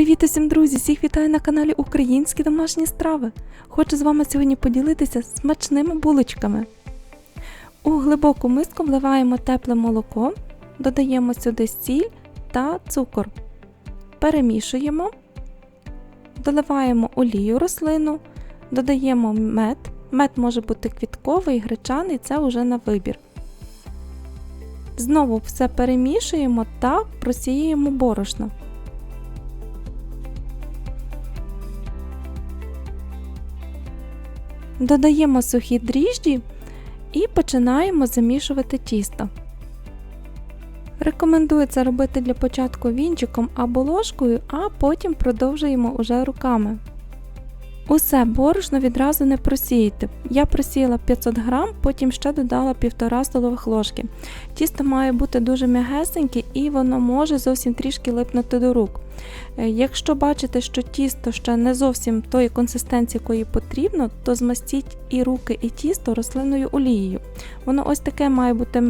Привіт усім, друзі! Всіх вітаю на каналі Українські домашні страви. Хочу з вами сьогодні поділитися смачними булочками. У глибоку миску вливаємо тепле молоко, додаємо сюди сіль та цукор. Перемішуємо, доливаємо олію рослину, додаємо мед. Мед може бути квітковий, гречаний, це вже на вибір. Знову все перемішуємо та просіюємо борошно. Додаємо сухі дріжджі і починаємо замішувати тісто. Рекомендується робити для початку вінчиком або ложкою, а потім продовжуємо уже руками. Усе борошно відразу не просіяти. Я просіяла 500 грам, потім ще додала 1,5 столових ложки. Тісто має бути дуже м'ягесеньке і воно може зовсім трішки липнути до рук. Е, якщо бачите, що тісто ще не зовсім тої консистенції, якої потрібно, то змастіть і руки, і тісто рослинною олією. Воно ось таке має бути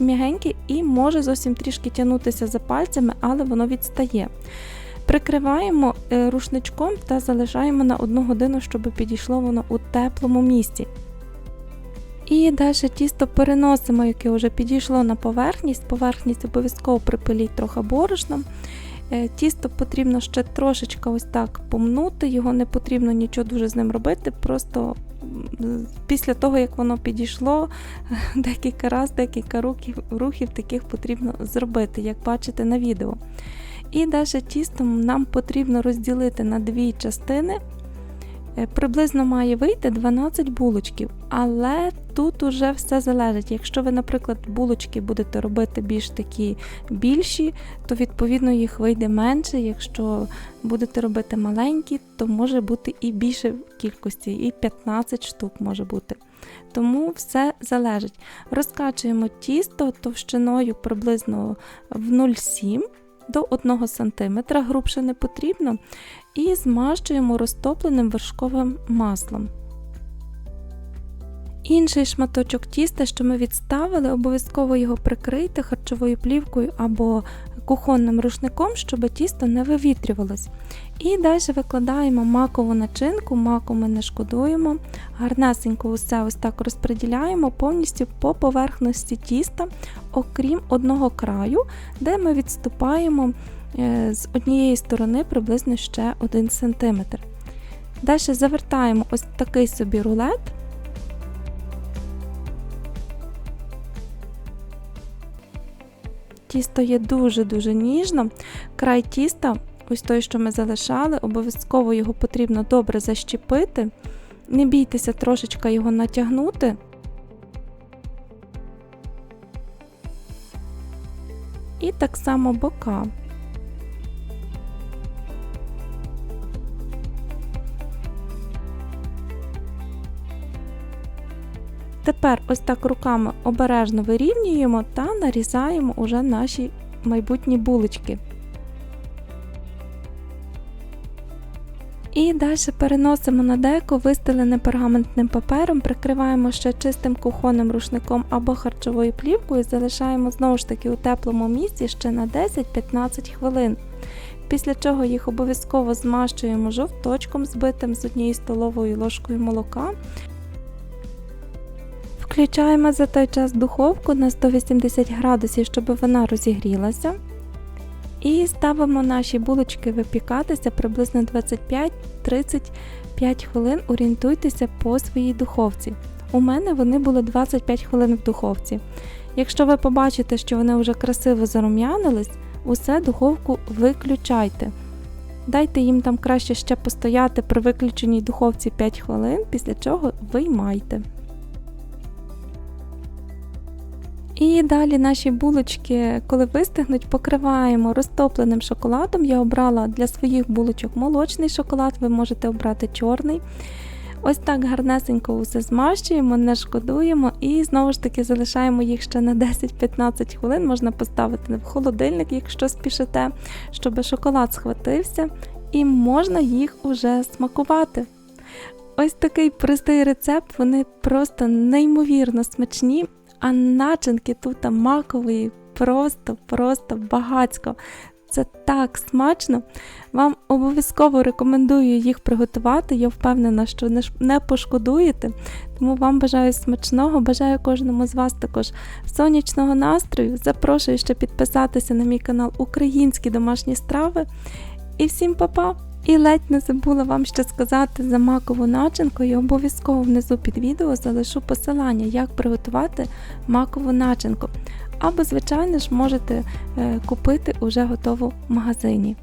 м'ягеньке і може зовсім трішки тягнутися за пальцями, але воно відстає. Прикриваємо е, рушничком та залишаємо на 1 годину, щоб підійшло воно у теплому місці. І далі тісто переносимо, яке вже підійшло на поверхність. Поверхність обов'язково припиліть трохи борошном. Е, тісто потрібно ще трошечки ось так помнути, його не потрібно нічого дуже з ним робити. Просто після того, як воно підійшло, декілька разів, декілька рухів, рухів таких потрібно зробити, як бачите на відео. І далі тістом нам потрібно розділити на дві частини. Е, приблизно має вийти 12 булочків, але тут уже все залежить. Якщо ви, наприклад, булочки будете робити більш такі більші, то відповідно їх вийде менше. Якщо будете робити маленькі, то може бути і більше в кількості, і 15 штук може бути. Тому все залежить. Розкачуємо тісто товщиною приблизно в 0,7 до 1 см, грубше не потрібно, і змащуємо розтопленим вершковим маслом. Інший шматочок тіста, що ми відставили, обов'язково його прикрийте харчовою плівкою або кухонним рушником, щоб тісто не вивітрювалось. І далі викладаємо макову начинку, маку ми не шкодуємо, гарнесенько усе ось так розподіляємо повністю по поверхності тіста, окрім одного краю, де ми відступаємо е, з однієї сторони приблизно ще 1 см. Далі завертаємо ось такий собі рулет. Тісто є дуже-дуже ніжно. Край тіста, ось той, що ми залишали, обов'язково його потрібно добре защепити. Не бійтеся трошечки його натягнути. І так само бока. Тепер ось так руками обережно вирівнюємо та нарізаємо уже наші майбутні булочки. І далі переносимо на деко, вистелене пергаментним папером, прикриваємо ще чистим кухонним рушником або харчовою плівкою, залишаємо знову ж таки у теплому місці ще на 10-15 хвилин. Після чого їх обов'язково змащуємо жовточком, збитим з однією столовою ложкою молока Включаємо за той час духовку на 180 градусів, щоб вона розігрілася. І ставимо наші булочки випікатися приблизно 25-35 хвилин, орієнтуйтеся по своїй духовці. У мене вони були 25 хвилин в духовці. Якщо ви побачите, що вони вже красиво зарум'янились, усе духовку виключайте. Дайте їм там краще ще постояти при виключеній духовці 5 хвилин, після чого виймайте. І далі наші булочки, коли вистигнуть, покриваємо розтопленим шоколадом. Я обрала для своїх булочок молочний шоколад, ви можете обрати чорний. Ось так гарнесенько усе змащуємо, не шкодуємо і знову ж таки залишаємо їх ще на 10-15 хвилин. Можна поставити в холодильник, якщо спішите, щоб шоколад схватився, і можна їх уже смакувати. Ось такий простий рецепт, вони просто неймовірно смачні. А начинки тут макової просто-просто багацько. Це так смачно. Вам обов'язково рекомендую їх приготувати. Я впевнена, що не не пошкодуєте. Тому вам бажаю смачного, бажаю кожному з вас також сонячного настрою. Запрошую ще підписатися на мій канал Українські домашні страви. І всім па-па! І ледь не забула вам ще сказати за макову начинку. Я обов'язково внизу під відео залишу посилання, як приготувати макову начинку. Або, звичайно ж, можете е, купити уже готову в магазині.